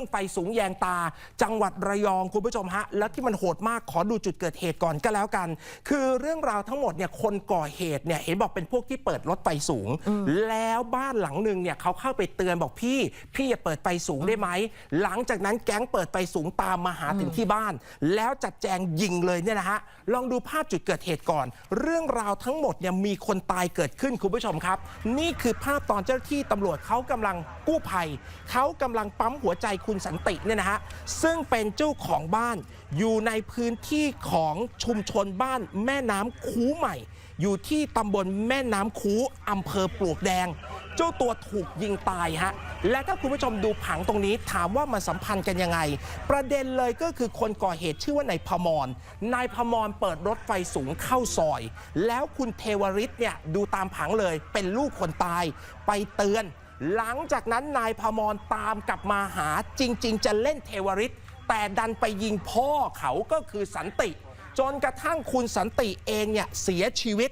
รื่องไฟสูงแยงตา จังหวัดระยองคุณผู้ชมฮะ แล้วที่มันโหดมากขอดูจุดเกิดเหตุก่อนก็แล้วกัน คือเรื่องราวทั้งหมดเนี่ยคนก่อเหตุเนี่ยเห็นบอกเป็นพวกที่เปิดรถไฟสูง แล้วบ้านหลังหนึ่งเนี่ยเขาเข้าไปเตือนบอกพี่ พี่อย่าเปิดไฟสูงได้ไหม หลังจากนั้นแก๊งเปิดไฟสูงตามมาหาถึงที่บ้าน แล้วจัดแจงยิงเลยเนี่ยนะฮะลองดูภาพจุดเกิดเหตุก่อน เรื่องราวทั้งหมดเนี่ยมีคนตายเกิดขึ้นคุณผู้ชมครับ นี่คือภาพตอนเจ้าหน้าที่ตำรวจเขากำลังกู้ภัยเขากำลังปั๊มหัวใจคุณุณสันติเนี่ยนะฮะซึ่งเป็นเจ้าของบ้านอยู่ในพื้นที่ของชุมชนบ้านแม่น้ำคูใหม่ อยู่ที่ตำบลแม่น้ำคูอำเภอปลวกแดง เจ้าตัวถูกยิงตายฮะและถ้าคุณผู้ชมดูผังตรงนี้ถามว่ามันสัมพันธ์กันยังไง ประเด็นเลยก็คือคนก่อเหตุชื่อว่านายพมรนายพมรเปิดรถไฟสูงเข้าซอย แล้วคุณเทวริศเนี่ยดูตามผังเลยเป็นลูกคนตายไปเตือน หลังจากนั้นนายพมรตามกลับมาหาจริง ๆ จะเล่นเทวริตแต่ดันไปยิงพ่อเขาก็คือสันติ จนกระทั่งคุณสันติเองเนี่ยเสียชีวิต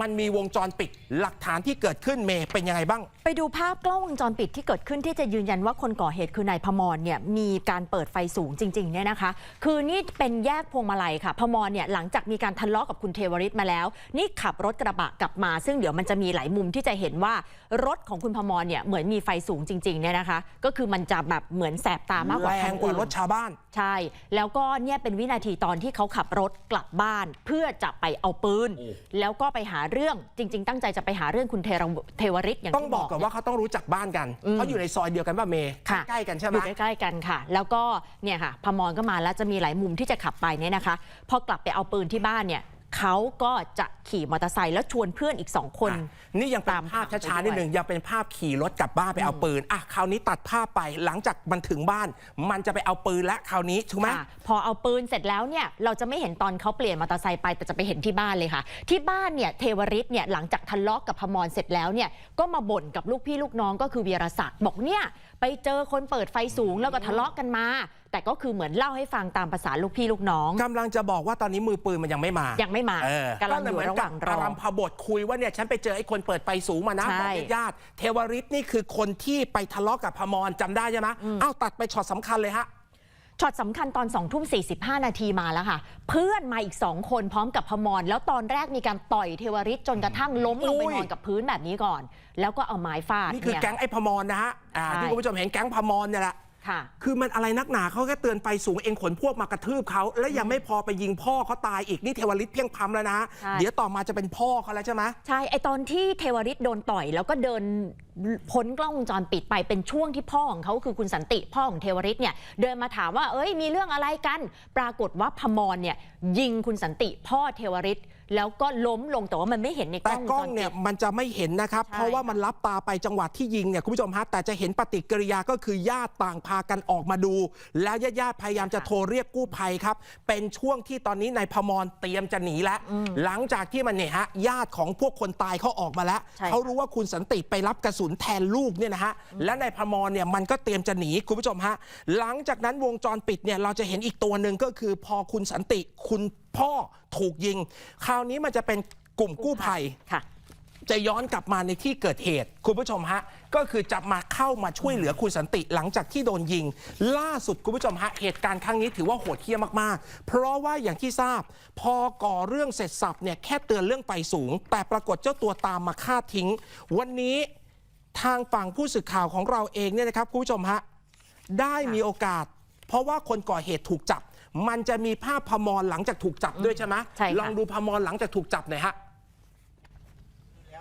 มันมีวงจรปิดหลักฐานที่เกิดขึ้นเมย์เป็นยังไงบ้าง ไปดูภาพกล้องวงจรปิดที่เกิดขึ้นที่จะยืนยันว่าคนก่อเหตุคือนายพมรเนี่ยมีการเปิดไฟสูงจริงๆเนี่ยนะคะ คือนี่เป็นแยกพวงมาลัยค่ะ พมรเนี่ยหลังจากมีการทะเลาะกับคุณเทวริศมาแล้ว นี่ขับรถกระบะกลับมา ซึ่งเดี๋ยวมันจะมีหลายมุมที่จะเห็นว่ารถของคุณพมรเนี่ยเหมือนมีไฟสูงจริงๆเนี่ยนะคะ ก็คือมันจะแบบเหมือนแสบตามากกว่าแรคังนกว่าอื่นรถชาวบ้าน ใช่ แล้วก็เนี่ยเป็นวินาทีตอนที่เขาขับรถกลับบ้าน เพื่อจะไปเอาปืนโอ้แล้วก็ไปหาเรื่องจริง ๆ ตั้งใจจะไปหาเรื่องคุณเทระเทวริศอย่างต้องที่บบออกก ก่อนว่าเขาต้องรู้จักบ้านกันอืม เขาอยู่ในซอยเดียวกันป่ะเมย์ค่ะใกล้ๆกันใช่ไหอมยู่ใกล้ๆกันค่ะ แล้วก็เนี่ยค่ะพมรก็มาแล้วจะมีหลายมุมที่จะขับไปเนี่ยนะคะ พอกลับไปเอาปืนที่บ้านเนี่ย เขาก็จะขี่มอเตอร์ไซค์แล้วชวนเพื่อนอีกสองคน อะนี่ยังเป็นตามภาพผังไปช้าๆนิดด้วยหนึ่งยังเป็นภาพขี่รถกลับบ้านไปเอาปืนอะคราวนี้ตัดภาพไปหลังจากมันถึงบ้าน มันจะไปเอาปืนและคราวนี้ถูกไหม ค่ะพอเอาปืนเสร็จแล้วเนี่ยเราจะไม่เห็นตอนเขาเปลี่ยนมอเตอร์ไซค์ไปแต่จะไปเห็นที่บ้านเลยค่ะ ที่บ้านเนี่ยเทวริศเนี่ยหลังจากทะเลาะกับพมรเสร็จแล้วเนี่ยก็มาบ่นกับลูกพี่ลูกน้องก็คือวีรศักดิ์บอกเนี่ยไปเจอคนเปิดไฟสูงแล้วก็ทะเลาะกันมา แต่ก็คือเหมือนเล่าให้ฟังตามภาษาลูกพี่ลูกน้อง กำลังจะบอกว่าตอนนี้มือปืนมันยังไม่มายังไม่มาเออกำลังอยู่ระหว่างรออารัมพบทคุยว่าเนี่ยฉันไปเจอไอ้คนเปิดไฟสูงมานะใช่บอกญาติๆเทวริศนี่คือคนที่ไปทะเลาะกับพมรจำได้ใช่ไหมเอ้าตัดไปช็อตสำคัญเลยฮะช็อตสำคัญตอน2ทุ่ม45 นาทีมาแล้วค่ะ เพื่อนมาอีก2คนพร้อมกับพมร แล้วตอนแรกมีการต่อยเทวริศจนกระทั่งล้มลงไปอุ้ยนอนกับพื้นแบบนี้ก่อน แล้วก็เอาไม้ฟาด นี่คือเนี่ยแก๊งไอ้พมรนะฮะอ่าใช่ที่คุณผู้ชมเห็นแก๊งพมรเนี่ยแหละ ค่ะ คือมันอะไรนักหนาเขาแค่เตือนไฟสูงเองขนพวกมากระทืบเขาแล้วยังไม่พอไปยิงพ่อเขาตายอีกนี่เทวริศเพียงพำแล้วนะ ใช่ เดี๋ยวต่อมาจะเป็นพ่อเขาแล้วใช่ไหม ใช่ไอตอนที่เทวริศโดนต่อยแล้วก็เดิน พ้นกล้องวงจรปิดไปเป็นช่วงที่พ่อของเขาคือคุณสันติพ่อของเทวริศเนี่ยเดินมาถามว่าเอ้ยมีเรื่องอะไรกัน ปรากฏว่าพมรเนี่ยยิงคุณสันติพ่อเทวริศแล้วก็ล้มลงแต่ว่ามันไม่เห็นในกแต่ล้องวงกล้จองรเนี่ปิยด มันจะไม่เห็นนะครับ ใช่เพราะว่ามันรับตาไปจังหวัดที่ยิงเนี่ยคุณผู้ชมฮะแต่จะเห็นปฏิกิริยาก็คือญาติต่างพากันออกมาดู แล้วญาติๆพยายามจะโทรเรียกกู้ภัยครับ เป็นช่วงที่ตอนนี้นายพมรเตรียมจะหนีแล้วหลังจากที่มันเนี่ยฮะญาติของพวกคนตายเขาออกมาแล้วใช่ค่ะเขารู้ว่าคุณสันติไปรับกระสุนแทนลูกเนี่ยนะฮะและนายพมรเนี่ยมันก็เตรียมจะหนีคุณผู้ชมฮะหลังจากนั้นวงจรปิดเนี่ยเราจะเห็นอีกตัวหนึ่งก็คือพอคุณสันติคุณพ่อถูกยิง คราวนี้มันจะเป็นกลุ่มกู้ภัยค่ะจะย้อนกลับมาในที่เกิดเหตุ คุณผู้ชมฮะ ก็คือจะมาเข้ามาช่วยเหลือคุณสันติหลังจากที่โดนยิง ล่าสุดคุณผู้ชมฮะ เหตุการณ์ครั้งนี้ถือว่าโหดเหี้ยมมากๆ เพราะว่าอย่างที่ทราบ พอก่อเรื่องเสร็จสับเนี่ยแค่เตือนเรื่องไฟสูง แต่ปรากฏเจ้าตัวตามมาฆ่าทิ้ง วันนี้ ทางฝั่งผู้สื่อข่าวของเราเองเนี่ยนะครับคุณผู้ชมฮะได้มีโอกาส เพราะว่าคนก่อเหตุถูกจับ มันจะมีภาพพมรหลังจากถูกจับด้วยใช่ไหมใช่ค่ะ ลองดูพมรหลังจากถูกจับหน่อยฮะ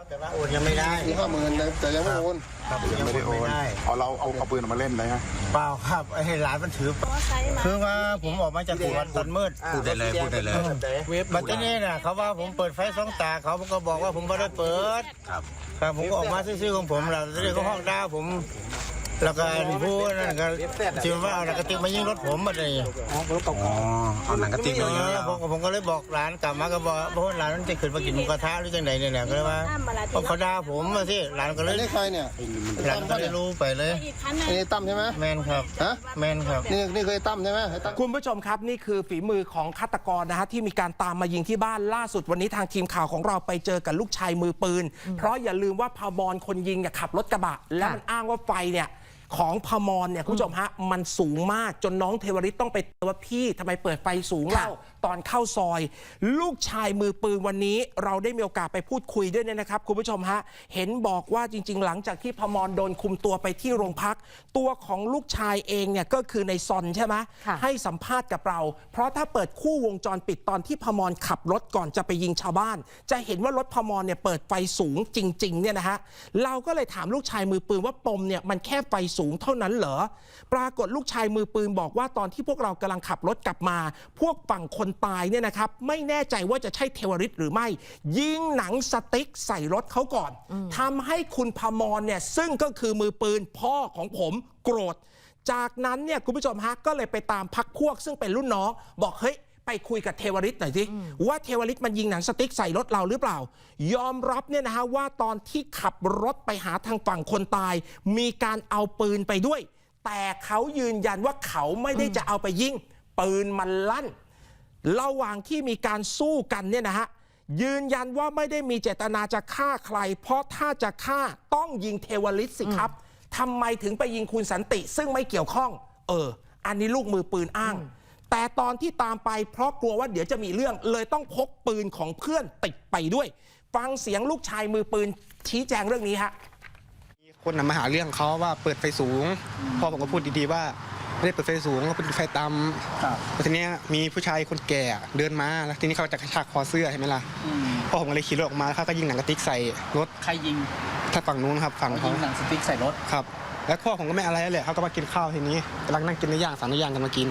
แล้วแต่ว่าโอนยังไม่ได้สี่ห้าหมื่นแต่ยังไม่โอนครับยังไม่ได้โอนไม่ได้เอาเราเอาเอาปืนออกมาเล่นเลยฮะเปล่าครับไอ้ให้หลานมันถือคือว่าผมออกมาจากสวนตอนมืดพูดได้เลยพูดได้เลยบัดทีนี้น่ะเขาว่าผมเปิดไฟสองตาเขาก็บอกว่าผมไม่ได้เปิด ครับครับผมก็ออกมาซื่อๆของผมแล้วทีนี้เขาห้องด่าผม แล้วก็ผู้นั่นก็จิว่าเอาหนังกระติกมายิงรถผมอะไรอย่างเงี้ยอ๋อเอาหนังกระติกเอมายิงอเราผมก็ผมก็เลยบอกหลานกลับมาก็บอกเพราะว่าหลานมันจะขึ้นมากินหมูกระทะหรือจังไหนเนี่ยแหละก็เลยว่าเพราะเขาด่าผมมาสิหลานก็เลอัยนนี้ใครเนี่ยหลานก็เลยรู้ไปเลย อันนี้ตั้มใช่ไหมแมนครับฮะแมนครับ นี่นี่เคยตั้มใช่ไหมไอ้ตั้ม คุณผู้ชมครับนี่คือฝีมือของฆาตกรนะฮะที่มีการตามมายิงที่บ้านล่าสุดวันนี้ทางทีมข่าวของเราไปเจอกับลูกชายมือปืน เพราะอย่าลืมว่าพามรคนยิงเนี่ยขับรถกระบะ แล้วมันอ้างว่าไฟเนี่ย ของพมรเนี่ยคุณผู้ชมฮะมันสูงมากจนน้องเทวริตต้องไปเตือนว่าพี่ทำไมเปิดไฟสูงเล่า ตอนเข้าซอย ลูกชายมือปืนวันนี้ เราได้มีโอกาสไปพูดคุยด้วยเนี่ยนะครับ คุณผู้ชมฮะ เห็นบอกว่าจริง ๆ หลังจากที่พมรโดนคุมตัวไปที่โรงพัก ตัวของลูกชายเองเนี่ยก็คือในซอนใช่ไหมค่ะให้สัมภาษณ์กับเรา เพราะถ้าเปิดคู่วงจรปิดตอนที่พมรขับรถก่อนจะไปยิงชาวบ้าน จะเห็นว่ารถพมรเนี่ยเปิดไฟสูงจริงๆเนี่ยนะฮะเราก็เลยถามลูกชายมือปืนว่าปมเนี่ยมันแค่ไฟสูงเท่านั้นเหรอปรากฏลูกชายมือปืนบอกว่าตอนที่พวกเรากำลังขับรถกลับมา พวกฝั่งคนตายเนี่ยนะครับไม่แน่ใจว่าจะใช่เทวริตหรือไม่ ยิงหนังสติ๊กใส่รถเขาก่อนทำให้คุณพมรเนี่ยซึ่งก็คือมือปืนพ่อของผมโกรธ จากนั้นเนี่ยคุณผู้ชมฮะก็เลยไปตามพักพวก ซึ่งเป็นรุ่นน้องบอกเฮ้ยไปคุยกับเทวริตหน่อยสิว่าเทวริตมันยิงหนังสติ๊กใส่รถเราหรือเปล่า ยอมรับเนี่ยนะฮะว่าตอนที่ขับรถไปหาทางฝั่งคนตาย มีการเอาปืนไปด้วย แต่เขายืนยันว่าเขาไม่ได้จะเอาไปยิง ปืนมันลั่น ระหว่างที่มีการสู้กันเนี่ยนะฮะยืนยันว่าไม่ได้มีเจตนาจะฆ่าใคร เพราะถ้าจะฆ่าต้องยิงเทวลิตสิครับทำไมถึงไปยิงคุณสันติ ซึ่งไม่เกี่ยวข้อง เออ อันนี้ลูกมือปืนอ้าง แต่ตอนที่ตามไปเพราะกลัวว่าเดี๋ยวจะมีเรื่องเลยต้องพกปืนของเพื่อนติดไปด้วย ฟังเสียงลูกชายมือปืนชี้แจงเรื่องนี้ฮะมีคนนำมาหาเรื่องเขาว่าเปิดไฟสูง พ่อผมก็พูดดีๆว่า ไม่ได้เปิดไฟสูงก็เป็นไฟต่ำแล้วทีเนี้ยมีผู้ชายคนแก่เดินมาแล้วทีนี้เขาจะกระชากคอเสื้อใช่ไหมล่ะพ่อผมก็เลยขี่รถออกมาแล้วเขาก็ยิงหนังกระติกใส่รถใครยิงถ้าฝั่งนู้นครับฝั่งยิเขางหนังสติ๊กใส่รถครับแล้วพ่อผมก็ไม่อะไรแล้วแหละเขาก็มากินข้าวทีนี้กำลังนั่งกินเนื้อย่างสั่งเนื้อย่างกันมากิน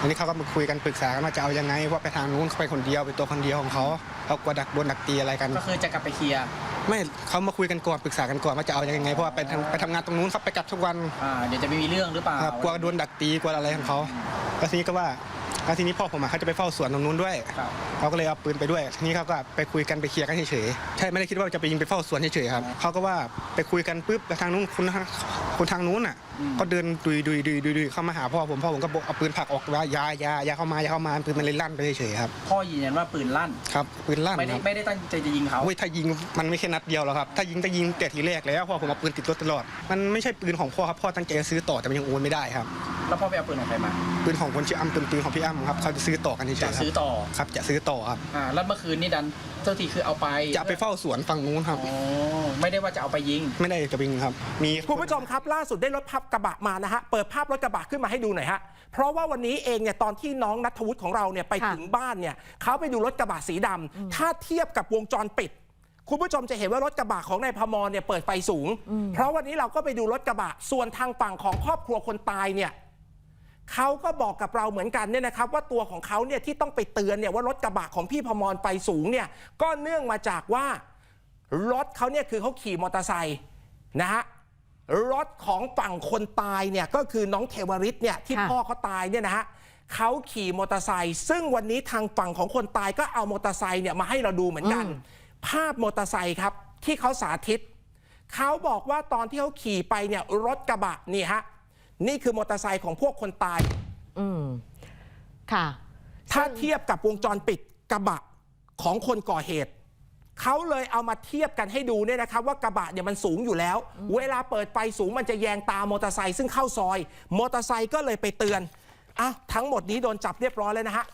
ทีนี้เขาก็มาคุยกันปรึกษากันว่าจะเอายังไงเพราะไปทางนู้นเขาไปคนเดียวไปตัวคนเดียวของเขาเขากลัวดักโดนดักตีอะไรกัน ก็คือจะกลับไปเคลียร์ ไม่เขามาคุยกันก่อนปรึกษากันก่อนว่าจะเอายังไงเพราะว่าไปทำไปทำงานตรงนู้นครับไปกลับทุกวันอ่าเดี๋ยวจะไม่มีเรื่องหรือเปล่าครับกลัวโดนดักตีกลัวอะไรของเขาแล้วทีนี้ก็ว่า แล้วทีนี้พ่อผมอะเขาจะไปเฝ้าสวนตรงนู้นด้วยครับเขาก็เลยเอาปืนไปด้วย ทีนี้เขาก็ไปคุยกันไปเคลียร์กันเฉยๆใช่ไม่ได้คิดว่าจะไปยิงไปเฝ้าสวนเฉยๆครับเขาก็ว่าไปคุยกันปุ๊บแล้วทางนู้นคนทางคนทางนู้นอะ ก็เดินดุยดุยดุยดุยดุยเข้ามาหาพ่อผมพ่อผมก็บอกเอาปืนผลักออกว่าอยาอยาอยาเข้ามาอยาเข้ามาปืนมันเลยลั่นไปเฉยๆครับพ่อยืนยันว่าปืนลั่นครับปืนลั่นไม่คได้รับไม่ได้ตั้งใจจะยิงเขาโอ้ยถ้ายิงมันไม่แค่นัดเดียวหรอกครับถ้ายิงจะยิงแต่ทีแรกแล้วพ่อผมเอาปืนติดรถตลอด มันไม่ใช่ปืนของพ่อครับพ่อตั้งใจจะซื้อต่อแต่มันยังโอนไม่ได้ครับ แล้วพ่อไปเอาปืนของใครมาปืนของคนชื่ออ้ำเป็นปืนของพี่อ้ำครับเขาจะซื้อต่อกันเฉยๆคจะรับซื้อต่อครับจะซื้อต่อครับอ่าแล้วเมื่อคืนนี่ดันเจ้าทีคือเอาไปจะไปเฝ้าสวนฝั่งนู้นครับ อ๋อไม่ได้ว่าจะเอาไปยิง ไม่ได้จะบิงครับ มีคุณผู้ชมครับล่าสุดได้รถภาพกระบะมานะฮะเปิดภาพรถกระบะขึ้นมาให้ดูหน่อยฮะเพราะว่าวันนี้เองเนี่ยตอนที่น้องนัทวุฒิของเราเนี่ยไปค่ะ ถึงบ้านเนี่ยเขาไปดูรถกระบะสีดำถ้าเทียบกับวงจรปิด คุณผู้ชมจะเห็นว่ารถกระบะของนายพมรเนี่ยเปิดไฟสูง เพราะวันนี้เราก็ไปดูรถกระบะส่วนทางฝั่งของครอบครัวคนตายเนี่ย เขาก็บอกกับเราเหมือนกันเนี่ยนะครับ ว่าตัวของเขาเนี่ยที่ต้องไปเตือนเนี่ยว่ารถกระบะของพี่พมรไฟสูงเนี่ยก็เนื่องมาจากว่ารถเขาเนี่ยคือเขาขี่มอเตอร์ไซค์นะฮะรถของฝั่งคนตายเนี่ยก็คือน้องเทวริตเนี่ยที่ค่ะพ่อเขาตายเนี่ยนะฮะเขาขี่มอเตอร์ไซค์ซึ่งวันนี้ทางฝั่งของคนตายก็เอามอเตอร์ไซค์เนี่ยมาให้เราดูเหมือนกัน ภาพมอเตอร์ไซค์ครับที่เขาสาธิตเขาบอกว่าตอนที่เขาขี่ไปเนี่ยรถกระบะนี่ฮะ นี่คือมอเตอร์ไซค์ของพวกคนตาย อืมค่ะ ถ้าเทียบกับวงจรปิดกระบะของคนก่อเหตุเขาเลยเอามาเทียบกันให้ดูเนี่ยนะครับว่ากระบะเนี่ยมันสูงอยู่แล้ว เวลาเปิดไฟสูงมันจะแยงตามอเตอร์ไซค์ซึ่งเข้าซอย มอเตอร์ไซค์ก็เลยไปเตือนอะทั้งหมดนี้โดนจับเรียบร้อยแล้วนะฮะ